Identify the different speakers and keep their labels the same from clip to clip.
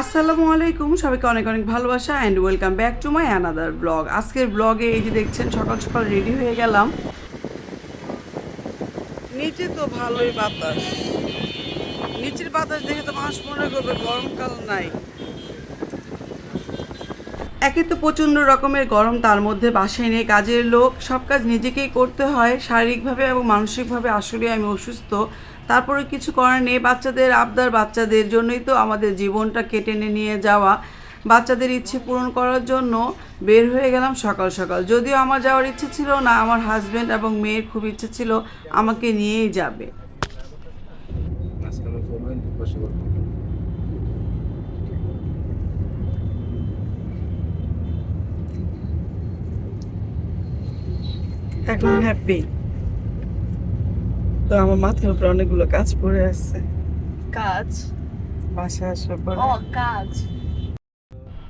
Speaker 1: আসসালামু আলাইকুম, সবাইকে অনেক অনেক ভালোবাসা and welcome back to my another blog আজকের ব্লগে এই যে দেখছেন, সকাল সকাল রেডি হয়ে গেলাম। নিচে তো ভালোই বাতাস। নিচের বাতাস দেখে তো মানুষ মনে করবে গরমকাল নাই। একে তো প্রচণ্ড রকমের গরম, তার মধ্যে বাসায় নেই, কাজের লোক, সব কাজ নিজেকেই করতে হয়। শারীরিকভাবে এবং মানসিকভাবে আসলে আমি অসুস্থ। তারপরে কিছু করার নেই বাচ্চাদের আবদার বাচ্চাদের জন্যই তো আমাদের জীবনটা কেটে নিয়ে যাওয়া। বাচ্চাদের ইচ্ছে পূরণ করার জন্য বের হয়ে গেলাম সকাল সকাল। যদিও আমার যাওয়ার ইচ্ছে ছিল না আমার হাজব্যান্ড এবং মেয়ের খুব ইচ্ছে ছিল আমাকে নিয়েই যাবে। এখন হ্যাপি তো আমার মাথার উপরে অনেকগুলো কাজ পড়ে আসছে
Speaker 2: কাজ?
Speaker 1: বাসা আসার পর।
Speaker 2: ও কাজ।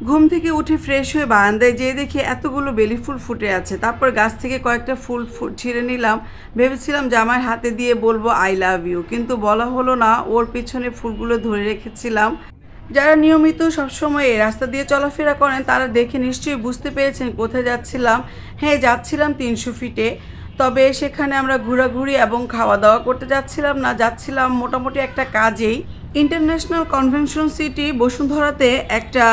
Speaker 1: ঘুম থেকে উঠে ফ্রেশ হয়ে বারান্দায় যেয়ে দেখি এতগুলো বেলি ফুল ফুটে আছে। তারপর গাছ থেকে কয়েকটা ফুল ছিঁড়ে নিলাম। ভেবেছিলাম জামার হাতে দিয়ে বলব আই লাভ ইউ কিন্তু বলা হলো না ওর পিছনে ফুলগুলো ধরে রেখেছিলাম। যারা নিয়মিত সবসময় এই রাস্তা দিয়ে চলাফেরা করেন তারা দেখে নিশ্চয়ই বুঝতে পেরেছেন কোথায় যাচ্ছিলাম। হ্যাঁ যাচ্ছিলাম তিনশো ফিটে তবে সেখানে আমরা ঘোরাঘুরি এবং খাওয়া দাওয়া করতে যাচ্ছিলাম না, যাচ্ছিলাম মোটামুটি একটা কাজেই। ইন্টারন্যাশনাল কনভেনশন সিটি বসুন্ধরাতে একটা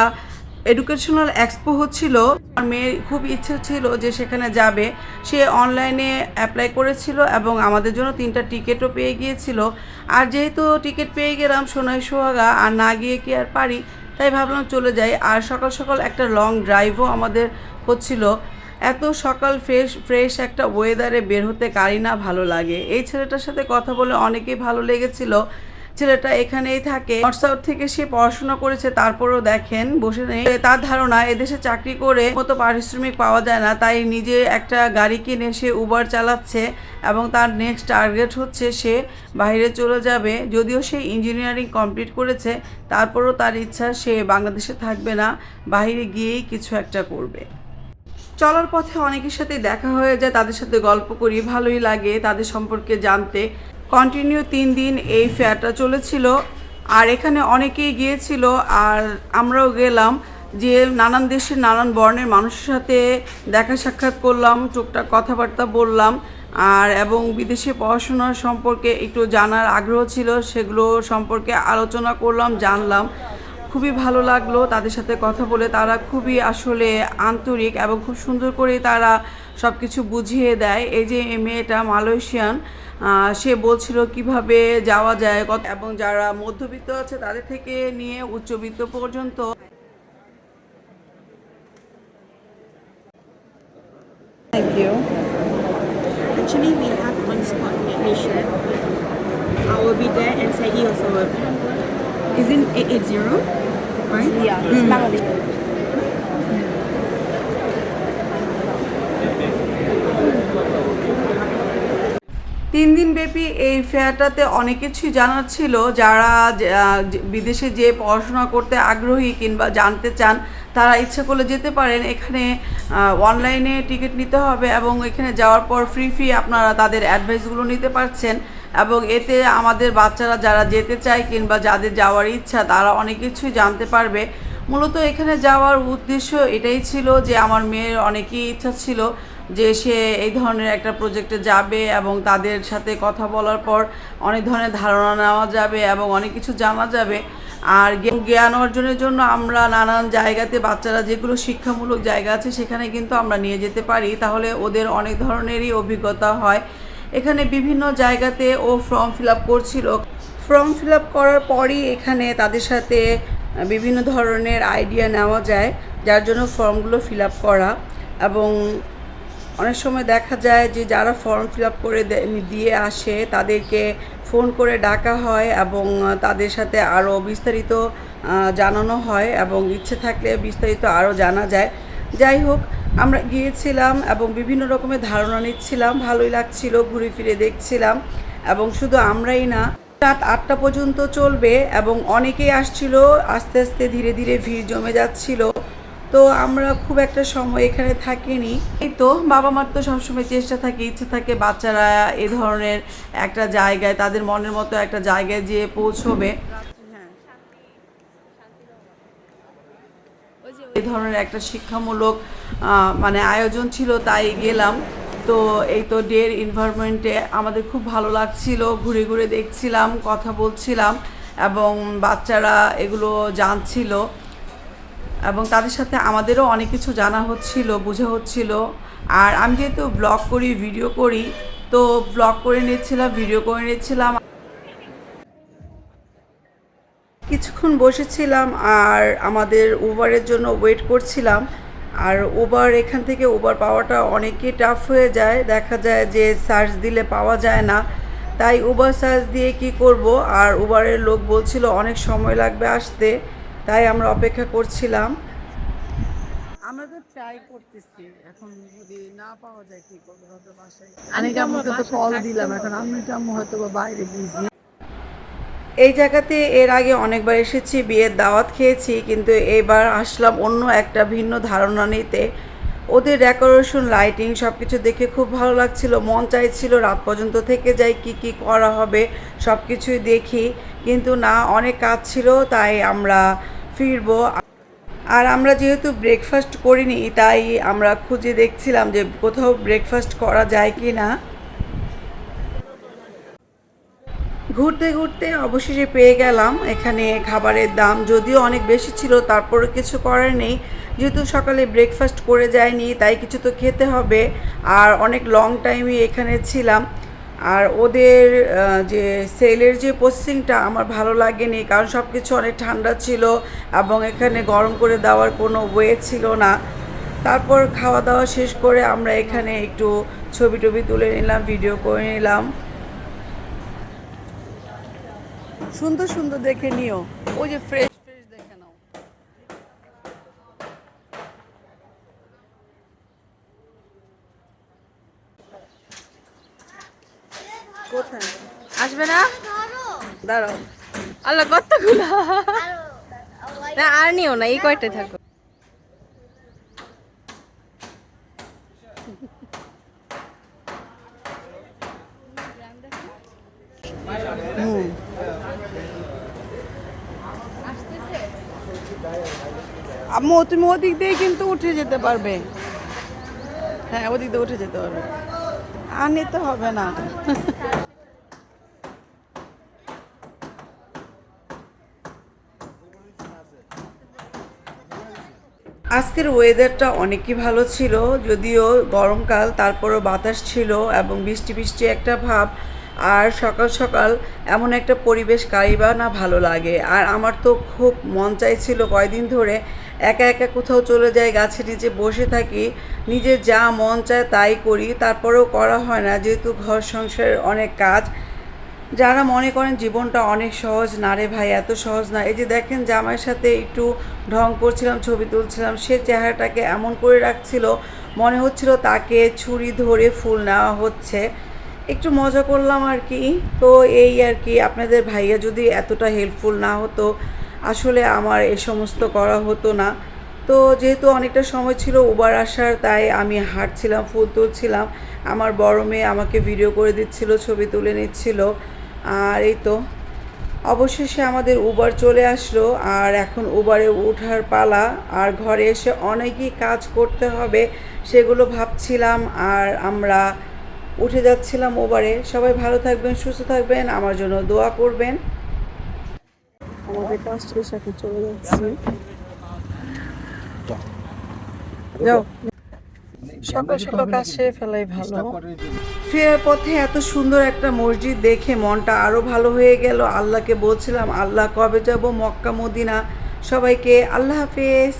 Speaker 1: এডুকেশনাল এক্সপো হচ্ছিল। আমার মেয়ের খুব ইচ্ছে ছিল যে সেখানে যাবে। সে অনলাইনে অ্যাপ্লাই করেছিল এবং আমাদের জন্য তিনটা টিকিটও পেয়ে গিয়েছিল। আর যেহেতু টিকিট পেয়ে গেলাম সোনাই সোহাগা, আর না গিয়ে কি আর পারি, তাই ভাবলাম চলে যাই। আর সকাল সকাল একটা লং ড্রাইভও আমাদের হচ্ছিল। এত সকাল ফ্রেশ ফ্রেশ একটা ওয়েদারে বের হতে কারি না ভালো লাগে। এই ছেলেটার সাথে কথা বলে অনেকেই ভালো লেগেছিল। ছেলেটা এখানেই থাকে। সাউথ থেকে সে পড়াশোনা করেছে, তারপরেও দেখেন, বসে নেই। তার ধারণা এদেশে চাকরি করে মতো পারিশ্রমিক পাওয়া যায় না, তাই নিজে একটা গাড়ি কিনে সে উবার চালাচ্ছে এবং তার নেক্সট টার্গেট হচ্ছে সে বাইরে চলে যাবে। যদিও সে ইঞ্জিনিয়ারিং কমপ্লিট করেছে, তারপরও তার ইচ্ছা সে বাংলাদেশে থাকবে না, বাইরে গিয়েই কিছু একটা করবে। চলার পথে অনেকের সাথে দেখা হয়ে যায়, তাদের সাথে গল্প করি, ভালোই লাগে তাদের সম্পর্কে জানতে। কন্টিনিউ তিন দিন এই ফেয়ারটা চলেছিল। আর এখানে অনেকেই গিয়েছিল, আর আমরাও গেলাম যে নানান দেশের নানান বর্ণের মানুষের সাথে দেখা সাক্ষাৎ করলাম, টুকটাক কথাবার্তা বললাম, আর এবং বিদেশে পড়াশোনার সম্পর্কে একটু জানার আগ্রহ ছিল, সেগুলো সম্পর্কে আলোচনা করলাম, জানলাম। খুবই ভালো লাগল তাদের সাথে কথা বলে তারা খুবই আসলে আন্তরিক এবং খুব সুন্দর করে তারা সব কিছু বুঝিয়ে দেয় এই যে মেয়েটা মালয়েশিয়ান সে বলছিল কীভাবে যাওয়া যায় এবং যারা মধ্যবিত্ত আছে তাদের থেকে নিয়ে উচ্চবিত্ত পর্যন্ত thank you
Speaker 2: Actually, we have on spot admission. I will be there and Saidi also will be. Is it 880? Right? Yeah, it's Bangladesh.
Speaker 1: তিন দিন ব্যাপী এই ফেয়ারটাতে অনেক কিছুই জানার ছিল যারা বিদেশে যে পড়াশোনা করতে আগ্রহী কিংবা জানতে চান তারা ইচ্ছা করলে যেতে পারেন এখানে অনলাইনে টিকিট নিতে হবে এবং এখানে যাওয়ার পর ফ্রি ফ্রি আপনারা তাদের অ্যাডভাইসগুলো নিতে পারছেন এবং এতে আমাদের বাচ্চারা যারা যেতে চায় কিংবা যাদের যাওয়ার ইচ্ছা, তারা অনেক কিছুই জানতে পারবে। মূলত এখানে যাওয়ার উদ্দেশ্য এটাই ছিল যে আমার মেয়ের অনেকই ইচ্ছা ছিল যে সে এই ধরনের একটা প্রজেক্টে যাবে এবং তাদের সাথে কথা বলার পর অনেক ধরনের ধারণা নেওয়া যাবে এবং অনেক কিছু জানা যাবে। আর জ্ঞান- অর্জনের জন্য আমরা নানান জায়গাতে বাচ্চারা যেগুলো শিক্ষামূলক জায়গা আছে সেখানে কিন্তু আমরা নিয়ে যেতে পারি। তাহলে ওদের অনেক ধরনেরই অভিজ্ঞতা হয়। এখানে বিভিন্ন জায়গাতে ও ফর্ম ফিল আপ করছিল। ফর্ম ফিল আপ করার পরই এখানে তাদের সাথে বিভিন্ন ধরনের আইডিয়া নেওয়া যায়, যার জন্য ফর্মগুলো ফিল আপ করা। এবং অনেক সময় দেখা যায় যে যারা ফর্ম ফিল আপ করে দিয়ে আসে, তাদেরকে ফোন করে ডাকা হয় এবং তাদের সাথে আরও বিস্তারিত জানানো হয় এবং ইচ্ছে থাকলে বিস্তারিত আরও জানা যায়। যাই হোক আমরা গিয়েছিলাম এবং বিভিন্ন রকমের ধারণা নিচ্ছিলাম ভালোই লাগছিল ঘুরে ফিরে দেখছিলাম এবং শুধু আমরাই না রাত আটটা পর্যন্ত চলবে এবং অনেকেই আসছিল আস্তে আস্তে ধীরে ধীরে ভিড় জমে যাচ্ছিল। তো আমরা খুব একটা সময় এখানে থাকিনি। এই তো বাবা মার তো সবসময় চেষ্টা থাকে ইচ্ছে থাকে বাচ্চারা এ ধরনের একটা জায়গায় তাদের মনের মতো একটা জায়গায় যেয়ে পৌঁছবে। এ ধরনের একটা শিক্ষামূলক মানে আয়োজন ছিল, তাই গেলাম। তো এই তো ডের এনভায়রনমেন্টে আমাদের খুব ভালো লাগছিল, ঘুরে ঘুরে দেখছিলাম, কথা বলছিলাম, এবং বাচ্চারা এগুলো জানছিল। এবং তাদের সাথে আমাদেরও অনেক কিছু জানা হচ্ছিল, বোঝা হচ্ছিল। আর আমি যেহেতু ব্লগ করি ভিডিও করি, তো ব্লগ করে নিচ্ছিলাম ভিডিও করে নিচ্ছিলাম কিছুক্ষণ বসেছিলাম আর আমাদের উবারের জন্য ওয়েট করছিলাম। আর উবার এখান থেকে উবার পাওয়াটা অনেকই টাফ হয়ে যায়। দেখা যায় যে সার্চ দিলে পাওয়া যায় না। তাই উবার সার্চ দিয়ে কি করব? আর উবারের লোক বলছিল অনেক সময় লাগবে আসতে। তাই আমরা অপেক্ষা করছিলাম। আমরা তো ট্রাই করতেছি। এখন যদি না পাওয়া যায় কি করব? হয়তো বাসায় আমি তো কল দিলাম। এখন আমি জাম্মু হয়তো বাইরে বিজি এই জায়গাতে এর আগে অনেকবার এসেছি, বিয়ের দাওয়াত খেয়েছি, কিন্তু এবার আসলাম অন্য একটা ভিন্ন ধারণা নিতে। ওদের ডেকোরেশন, লাইটিং সব কিছু দেখে খুব ভালো লাগছিল। মন চাইছিল রাত পর্যন্ত থেকে যাই, কি কি করা হবে সব কিছুই দেখি, কিন্তু না, অনেক কাজ ছিল, তাই আমরা ফিরবো। আর আমরা যেহেতু ব্রেকফাস্ট করিনি, তাই আমরা খুঁজে দেখছিলাম যে কোথাও ব্রেকফাস্ট করা যায় কি না ঘুরতে ঘুরতে অবশেষে পেয়ে গেলাম। এখানে খাবারের দাম যদিও অনেক বেশি ছিল, তারপরে কিছু করার নেই। যেহেতু সকালে ব্রেকফাস্ট করে যায়নি, তাই কিছু তো খেতে হবে। আর অনেক লং টাইমই এখানে ছিলাম। আর ওদের যে সেলের যে প্রসেসিংটা আমার ভালো লাগেনি, কারণ সব কিছু অনেক ঠান্ডা ছিল এবং এখানে গরম করে দেওয়ার কোনো ওয়ে ছিল না। তারপর খাওয়া দাওয়া শেষ করে আমরা এখানে একটু ছবি টবি তুলে নিলাম ভিডিও করে নিলাম। সুন্দর সুন্দর দেখে নিও। ওই যে ফ্রেশ ফ্রেশ দেখে নাও। কোথায়?
Speaker 3: আসবে না?
Speaker 1: দাঁড়াও।
Speaker 3: আল্লাহ কতগুলা? না আর নিও না এই কয়টাই থাকো?
Speaker 1: তুমি ওদিক দিয়ে কিন্তু উঠে যেতে পারবে। হ্যাঁ ওদিক দিয়ে উঠে যেতে পারবে। আর নিতে হবে না। আজকের ওয়েদারটা অনেকই ভালো ছিল, যদিও গরমকাল, তারপরও বাতাস ছিল এবং বৃষ্টি বৃষ্টি একটা ভাব। আর সকাল সকাল এমন একটা পরিবেশ কারিবা না ভালো লাগে। আর আমার তো খুব মন চাইছিল কয়দিন ধরে একা একা কোথাও চলে যাই গাছের নিচে বসে থাকি, নিজের যা মন চায় তাই করি, তারপরেও করা হয় না। যেহেতু ঘর সংসারের অনেক কাজ, যারা মনে করেন জীবনটা অনেক সহজ, না রে ভাই, এত সহজ না। এই যে দেখেন জামাইয়ের সাথে একটু ঢং করছিলাম, ছবি তুলছিলাম, সে চেহারাটাকে এমন করে রাখছিল, মনে হচ্ছিল তাকে ছুরি ধরে ফুল নেওয়া হচ্ছে। একটু মজা করলাম আর কি। তো এই আর কি, আপনাদের ভাইয়া যদি এতটা হেল্পফুল না হতো আসলে আমার এ সমস্ত করা হতো না। তো যেহেতু অনেকটা সময় ছিল উবার আসার, তাই আমি হাঁটছিলাম, ফুল তুলছিলাম। আমার বড় মেয়ে আমাকে ভিডিও করে দিচ্ছিল, ছবি তুলে নিচ্ছিল। আর এই তো, অবশেষে আমাদের উবার চলে আসলো। আর এখন উবারে ওঠার পালা। আর ঘরে এসে অনেকই কাজ করতে হবে, সেগুলো ভাবছিলাম। আর আমরা উঠে যাচ্ছিলাম উবারে সবাই ভালো থাকবেন, সুস্থ থাকবেন। আমার জন্য দোয়া করবেন। আমাদের কাজটার সাথে চলে যাচ্ছি। যাও। সকাল সকাল কাজ সেরে ফেলাই ভালো। ফেরার পথে এত সুন্দর একটা মসজিদ দেখে মনটা আরও ভালো হয়ে গেল। আল্লাহকে বলছিলাম আল্লাহ কবে যাব মক্কা মদিনা? সবাইকে আল্লাহ হাফেজ।